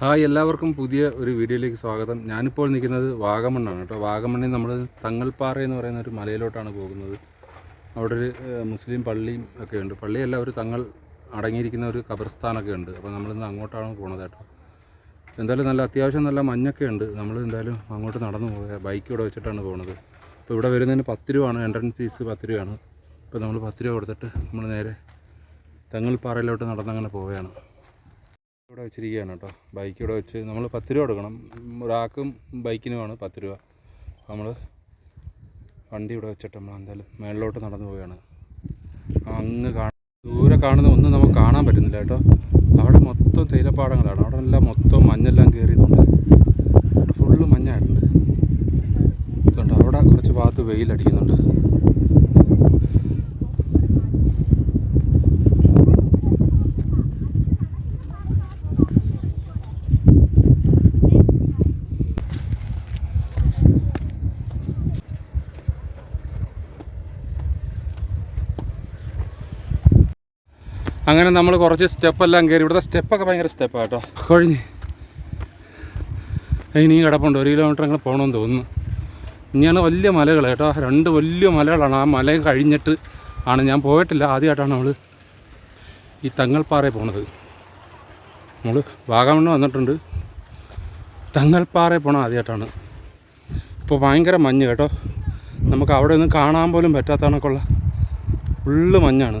Hi എല്ലാവർക്കും പുതിയ ഒരു വീഡിയോയിലേക്ക് സ്വാഗതം. ഞാനിപ്പോൾ നിൽക്കുന്നത് വാഗമണ്ണാണ് കേട്ടോ. വാഗമണ്ണിൽ നമ്മൾ തങ്ങൾപ്പാറ എന്ന് പറയുന്ന ഒരു മലയിലോട്ടാണ് പോകുന്നത്. അവിടെ ഒരു മുസ്ലിം പള്ളിയും ഒക്കെ ഉണ്ട്. പള്ളിയല്ല ഒരു തങ്ങൾ അടങ്ങിയിരിക്കുന്ന ഒരു ഖബർസ്ഥാനൊക്കെ ഉണ്ട്. അപ്പോൾ നമ്മളിന്ന് അങ്ങോട്ടാണ് പോകുന്നത് കേട്ടോ. എന്തായാലും നല്ല അത്യാവശ്യം നല്ല മഞ്ഞൊക്കെ ഉണ്ട്. നമ്മൾ എന്തായാലും അങ്ങോട്ട് നടന്നു പോകുക ബൈക്ക് ഇവിടെ വെച്ചിട്ടാണ് പോകുന്നത് അപ്പോൾ ഇവിടെ വരുന്നതിന് പത്ത് രൂപയാണ്. എൻട്രൻസ് ഫീസ് പത്ത് രൂപയാണ്. ഇപ്പോൾ നമ്മൾ പത്ത് രൂപ കൊടുത്തിട്ട് നമ്മൾ നേരെ തങ്ങൾപ്പാറയിലോട്ട് നടന്നങ്ങനെ പോവുകയാണ്. ഇവിടെ വെച്ചിരിക്കുകയാണ് കേട്ടോ. ബൈക്ക് ഇവിടെ വെച്ച് നമ്മൾ പത്ത് രൂപ കൊടുക്കണം. ഒരാൾക്കും ബൈക്കിനുമാണ് പത്ത് രൂപ. നമ്മൾ വണ്ടി ഇവിടെ വെച്ചിട്ട് നമ്മൾ എന്തായാലും മേളിലോട്ട് നടന്നു പോവുകയാണ്. അങ്ങ് കാണ. ദൂരെ കാണുന്ന ഒന്നും നമുക്ക് കാണാൻ പറ്റുന്നില്ല കേട്ടോ. അവിടെ മൊത്തം തേയിലപ്പാടങ്ങളാണ്. അവിടെ എല്ലാം മൊത്തം മഞ്ഞെല്ലാം കയറിയതുകൊണ്ട് ഫുള്ള് മഞ്ഞായിട്ടുണ്ട്. അതുകൊണ്ട് അവിടെ കുറച്ച് ഭാഗത്ത് വെയിലടിക്കുന്നുണ്ട്. അങ്ങനെ നമ്മൾ കുറച്ച് സ്റ്റെപ്പെല്ലാം കയറി. ഇവിടുത്തെ സ്റ്റെപ്പൊക്കെ ഭയങ്കര സ്റ്റെപ്പാണ് കേട്ടോ. കൊഴിഞ്ഞ്. ഇനിയും കിടപ്പുണ്ട്. ഒരു കിലോമീറ്റർ അങ്ങനെ പോകണമെന്ന് തോന്നുന്നു. ഇനിയാണ് വലിയ മലകൾ കേട്ടോ. രണ്ട് വലിയ മലകളാണ്. ആ മല കഴിഞ്ഞിട്ട് ആണ്. ഞാൻ പോയിട്ടില്ല. ആദ്യമായിട്ടാണ് നമ്മൾ ഈ തങ്ങൾപ്പാറയിൽ പോണത്. നമ്മൾ വാഗമണ് വന്നിട്ടുണ്ട്. തങ്ങൾപ്പാറയിൽ പോകണം ആദ്യമായിട്ടാണ്. ഇപ്പോൾ ഭയങ്കര മഞ്ഞ് കേട്ടോ. നമുക്ക് അവിടെ ഒന്നും കാണാൻ പോലും പറ്റാത്ത കണക്കുള്ള ഫുള്ള് മഞ്ഞാണ്.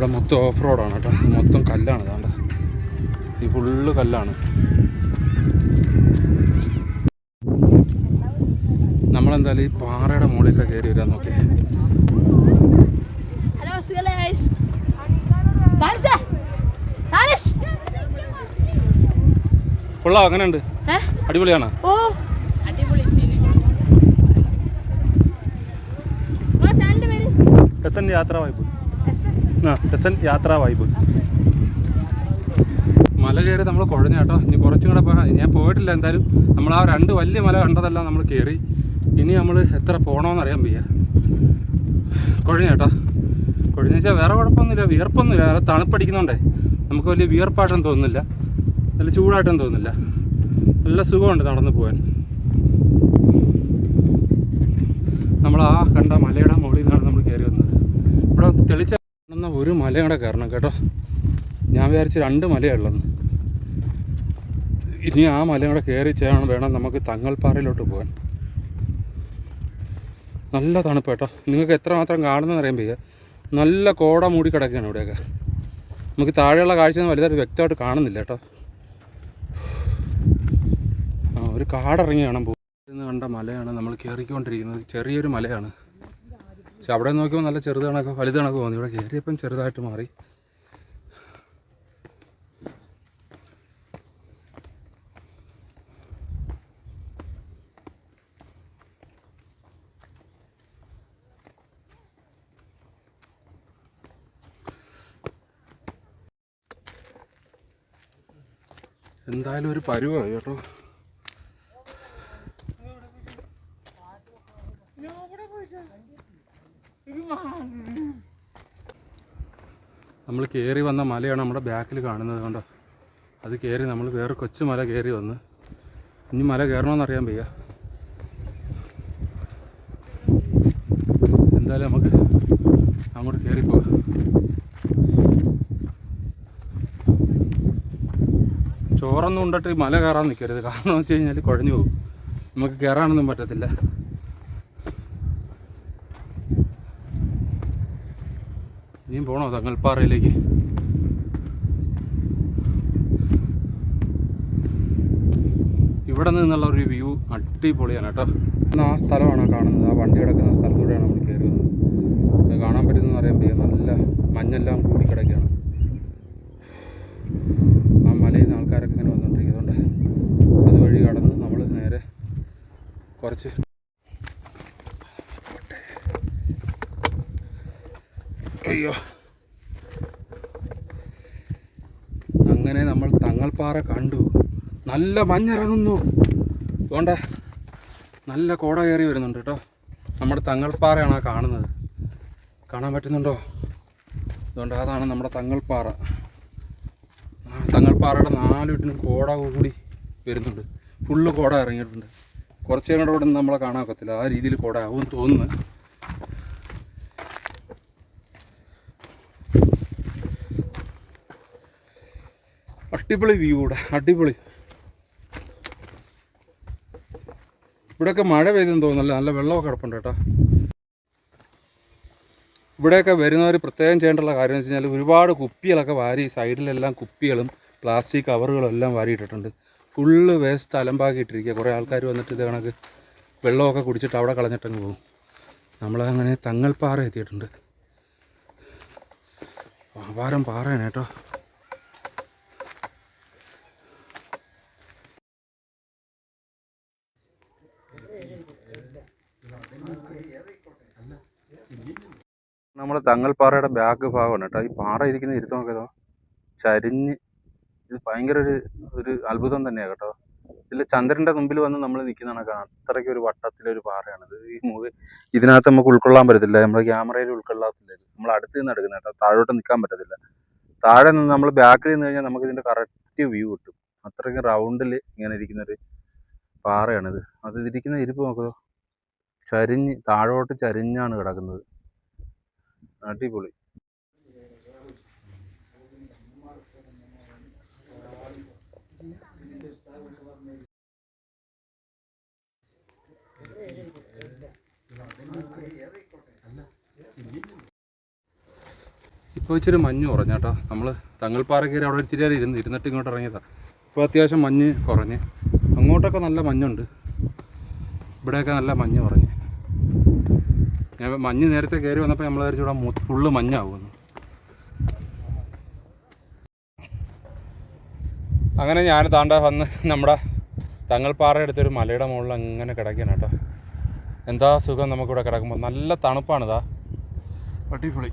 ഇവിടെ മൊത്തം ഓഫ് റോഡാണ് കേട്ടോ. മൊത്തം കല്ലാണ് ഇതാണ്ട. ഈ ഫുള്ള് കല്ലാണ്. നമ്മളെന്തായാലും ഈ പാറയുടെ മുകളിലൂടെ കയറി വരാൻ നോക്കി. കൊള്ളാ അങ്ങനെയുണ്ട്. അടിപൊളിയാണ്. യാത്ര എസ് ആ യാത്രാ വൈബ് മല കയറി നമ്മൾ കുഴഞ്ഞ കേട്ടോ. ഇനി കുറച്ചും കൂടെ ഞാൻ പോയിട്ടില്ല എന്തായാലും. നമ്മൾ ആ രണ്ട് വലിയ മല കണ്ടതെല്ലാം നമ്മൾ കയറി. ഇനി നമ്മൾ എത്ര പോകണമെന്ന് അറിയാൻ വയ്യ. കുഴഞ്ഞ കേട്ടോ. കുഴഞ്ഞ വെച്ചാൽ വേറെ കുഴപ്പമൊന്നുമില്ല. വിയർപ്പൊന്നുമില്ല. വേറെ തണുപ്പടിക്കുന്നുണ്ടേ. നമുക്ക് വലിയ വിയർപ്പായിട്ടൊന്നും തോന്നുന്നില്ല. നല്ല ചൂടായിട്ടൊന്നും തോന്നുന്നില്ല. നല്ല സുഖമുണ്ട് നടന്നു പോകാൻ നമ്മൾ ആ കണ്ട മലയുടെ മുകളിൽ നിന്നാണ് നമ്മൾ കയറി വന്നത് ഇവിടെ തെളിച്ച കാണുന്ന ഒരു മലയും കാരണം കേട്ടോ. ഞാൻ വിചാരിച്ച് രണ്ട് മലയുള്ളെന്ന് ഇനി ആ കൂടെ കയറി ചെയ്യണം വേണം നമുക്ക് തങ്ങൾപ്പാറയിലോട്ട് പോകാൻ. നല്ല തണുപ്പ് കേട്ടോ. നിങ്ങൾക്ക് എത്രമാത്രം കാണുന്നതെന്ന് അറിയാൻ വയ്യ. നല്ല കോട മൂടി കിടക്കുകയാണ് ഇവിടെയൊക്കെ. നമുക്ക് താഴെയുള്ള കാഴ്ച വലുതായിട്ട് വ്യക്തമായിട്ട് കാണുന്നില്ല കേട്ടോ. ആ ഒരു കാടിറങ്ങി കാണാൻ പോകുന്നത് കണ്ട മലയാണ് നമ്മൾ കയറിക്കൊണ്ടിരിക്കുന്നത്. ചെറിയൊരു മലയാണ്. പക്ഷെ അവിടെ നോക്കിയപ്പോൾ നല്ല ചെറുത് കണക്കോ വലുത് കണക്കോ തോന്നി. ഇവിടെ കയറിയപ്പം ചെറുതായിട്ട് മാറി. എന്തായാലും ഒരു പരുവായി കേട്ടോ. നമ്മൾ കയറി വന്ന മലയാണ് നമ്മുടെ ബാക്കിൽ കാണുന്നത് കണ്ടോ? അത് കയറി നമ്മൾ വേറെ കൊച്ചു മല കയറി വന്ന്. ഇനി മല കയറണമെന്നറിയാൻ വയ്യ. എന്തായാലും നമുക്ക് അങ്ങോട്ട് കയറിപ്പോ ചോറൊന്നും ഉണ്ടിട്ട് മല കയറാൻ നിൽക്കരുത് കാരണം വെച്ച് കഴിഞ്ഞാൽ കുഴഞ്ഞു പോകും. നമുക്ക് കയറാനൊന്നും പറ്റത്തില്ല. ഇനിയും പോണോ തങ്ങൾപ്പാറയിലേക്ക്? ഇവിടെ നിന്നുള്ള ഒരു വ്യൂ അടിപൊളിയാണ് കേട്ടോ. ആ സ്ഥലമാണ് കാണുന്നത്. ആ വണ്ടി കിടക്കുന്ന സ്ഥലത്തൂടെയാണ് നമ്മൾ കയറി വന്നത്. അത് കാണാൻ പറ്റുന്നതെന്ന് അറിയാൻ നല്ല മഞ്ഞ് മഞ്ഞെല്ലാം കൂടി കിടക്കുകയാണ്. ആ മലയിൽ നിന്ന് ആൾക്കാരൊക്കെ ഇങ്ങനെ വന്നുകൊണ്ടിരിക്കുന്നുണ്ട്. അതുവഴി കടന്ന് നമ്മൾ നേരെ കുറച്ച് അയ്യോ. അങ്ങനെ നമ്മൾ തങ്ങൾപ്പാറ കണ്ടു. നല്ല മഞ്ഞിറങ്ങുന്നു. അതുകൊണ്ട് നല്ല കോട കയറി വരുന്നുണ്ട് കേട്ടോ. നമ്മുടെ തങ്ങൾപ്പാറയാണ് ആ കാണുന്നത്. കാണാൻ പറ്റുന്നുണ്ടോ? അതുകൊണ്ട് അതാണ് നമ്മുടെ തങ്ങൾപ്പാറ. തങ്ങൾപ്പാറയുടെ നാല് വീട്ടിനും കോട കൂടി വരുന്നുണ്ട്. ഫുള്ള് കോട ഇറങ്ങിയിട്ടുണ്ട്. കുറച്ച് കൂടെ നമ്മളെ കാണാൻ പറ്റത്തില്ല ആ രീതിയിൽ കോട ആവും തോന്നുന്നു. അടിപൊളി വ്യൂ ഇവിടെ. അടിപൊളി. ഇവിടെയൊക്കെ മഴ പെയ്തെന്ന് തോന്നുന്നല്ലേ? നല്ല വെള്ളമൊക്കെ കിടപ്പുണ്ട് കേട്ടോ. ഇവിടെയൊക്കെ വരുന്നവർ പ്രത്യേകം ചെയ്യേണ്ടുള്ള കാര്യം എന്ന് വെച്ച് കഴിഞ്ഞാൽ ഒരുപാട് കുപ്പികളൊക്കെ വാരി സൈഡിലെല്ലാം കുപ്പികളും പ്ലാസ്റ്റിക് കവറുകളും എല്ലാം വാരിയിട്ടിട്ടുണ്ട്. Full waste അലമ്പാക്കിയിട്ടിരിക്കുക. കുറേ ആൾക്കാർ വന്നിട്ട് ഇത് കണക്ക് വെള്ളമൊക്കെ കുടിച്ചിട്ട് അവിടെ കളഞ്ഞിട്ടങ്ങ് പോകും. നമ്മളങ്ങനെ തങ്ങൾപ്പാറ എത്തിയിട്ടുണ്ട്. അപാരം പാറയാണ് കേട്ടോ. നമ്മൾ തങ്ങൽപ്പാറയുടെ ബാക്ക് ഭാഗമാണ് കേട്ടോ. ഈ പാറ ഇരിക്കുന്ന ഇരുത്തം നോക്കിയതോ? ചരിഞ്ഞ്. ഇത് ഭയങ്കര ഒരു ഒരു അത്ഭുതം തന്നെയാണ് കേട്ടോ. ഇതിൽ ചന്ദ്രന്റെ മുമ്പിൽ വന്ന് നമ്മൾ നിൽക്കുന്നതാണ് അത്രയ്ക്ക് ഒരു വട്ടത്തിലൊരു പാറയാണിത്. ഈ മൂവ് ഇതിനകത്ത് നമുക്ക് ഉൾക്കൊള്ളാൻ പറ്റത്തില്ല. നമ്മുടെ ക്യാമറയിൽ ഉൾക്കൊള്ളാത്തില്ല നമ്മൾ അടുത്ത് നിന്ന് എടുക്കുന്ന കേട്ടോ. താഴോട്ട് നിൽക്കാൻ പറ്റത്തില്ല. താഴെ നിന്ന് നമ്മൾ ബാക്കിൽ നിന്ന് കഴിഞ്ഞാൽ നമുക്ക് ഇതിന്റെ കറക്റ്റ് വ്യൂ കിട്ടും. അത്രയ്ക്ക് റൗണ്ടിൽ ഇങ്ങനെ ഇരിക്കുന്നൊരു പാറയാണിത്. അത് ഇരിക്കുന്ന ഇരിപ്പ് നോക്കുക ചരിഞ്ഞ് താഴോട്ട് ചരിഞ്ഞാണ് കിടക്കുന്നത്. അടിപൊളി. ഇപ്പോൾ ഇച്ചിരി മഞ്ഞ് കുറഞ്ഞേട്ടാ നമ്മൾ തങ്ങൾപ്പാറ കയറി അവിടെ ഇത്തിരി ഇരുന്ന് ഇരുന്നിട്ട് ഇങ്ങോട്ട് ഇറങ്ങിയതാണ് ഇപ്പോൾ അത്യാവശ്യം മഞ്ഞ് കുറഞ്ഞ്. അങ്ങോട്ടൊക്കെ നല്ല മഞ്ഞുണ്ട്. ഇവിടെയൊക്കെ നല്ല മഞ്ഞ് കുറഞ്ഞ്. ഞാൻ മഞ്ഞ് നേരത്തെ കയറി വന്നപ്പോൾ നമ്മൾ വിചാരിച്ചു ഇവിടെ ഫുള്ള് മഞ്ഞാവുമെന്ന്. അങ്ങനെ ഞാൻ താണ്ട വന്ന് നമ്മുടെ തങ്ങൾപ്പാറ എടുത്തൊരു മലയുടെ മുകളിൽ അങ്ങനെ കിടക്കണം കേട്ടോ. എന്താ സുഖം നമുക്കിവിടെ കിടക്കുമ്പോൾ നല്ല തണുപ്പാണിതാ. അടിപൊളി.